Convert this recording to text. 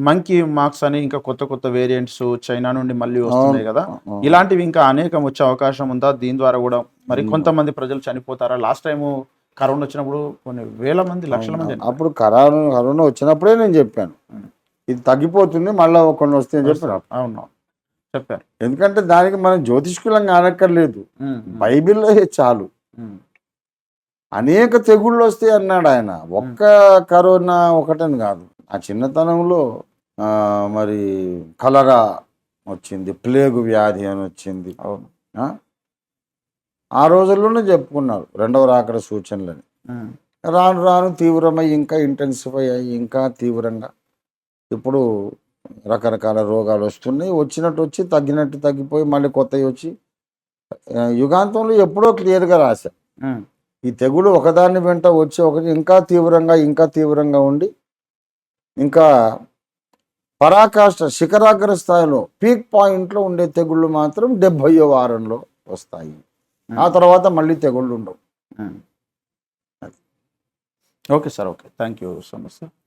Monkey marks అని ఇంకా కొత్త కొత్త వేరియంట్స్ చైనా నుండి మళ్ళీ వస్తున్నాయి కదా. ఇలాంటివి ఇంకా అనేకం వచ్చే అవకాశం ఉందా? దీని ద్వారా కూడా మరి కొంతమంది ప్రజలు చనిపోతారా? లాస్ట్ టైం కరోనా వచ్చినప్పుడు కొన్ని వేల మంది లక్షల మంది. అప్పుడు కరోనా కరోనా వచ్చినప్పుడే నేను చెప్పాను. ఇది తగ్గిపోతుంది మళ్ళీ కొన్ని వస్తాయని చెప్పాను అవును. చెప్పారు. ఎందుకంటే దానికి మనం జ్యోతిష్కులంగా అనక్కర్లేదు ఉమ్, బైబిల్లో చాలు. అనేక తెగుళ్ళు వస్తాయి అన్నాడు ఆయన. ఒక్క కరోనా ఒకటని కాదు. ఆ చిన్నతనంలో మరి కలరా వచ్చింది ప్లేగు వ్యాధి అని వచ్చింది. అవును. ఆ? రోజుల్లోనే చెప్పుకున్నారు రెండవ రాకడ సూచనలని. రాను రాను తీవ్రమై ఇంకా ఇంటెన్సిఫై అయ్యి ఇంకా తీవ్రంగా. ఇప్పుడు రకరకాల రోగాలు వస్తున్నాయి వచ్చినట్టు వచ్చి తగ్గినట్టు తగ్గిపోయి మళ్ళీ కొత్తవి వచ్చి యుగాంతంలో ఎప్పుడో క్లియర్గా రాశా ఈ తెగులు ఒకదాని వెంట వచ్చి ఒకటి ఇంకా తీవ్రంగా ఇంకా తీవ్రంగా ఉండి ఇంకా పరాకాష్ట శిఖరాగ్ర స్థాయిలో పీక్ పాయింట్లో ఉండే తెగుళ్ళు మాత్రం డెబ్భయో వారంలో వస్తాయి. ఆ. తర్వాత మళ్ళీ తెగుళ్ళు ఉండవు. Okay sir okay. Thank you so much sir.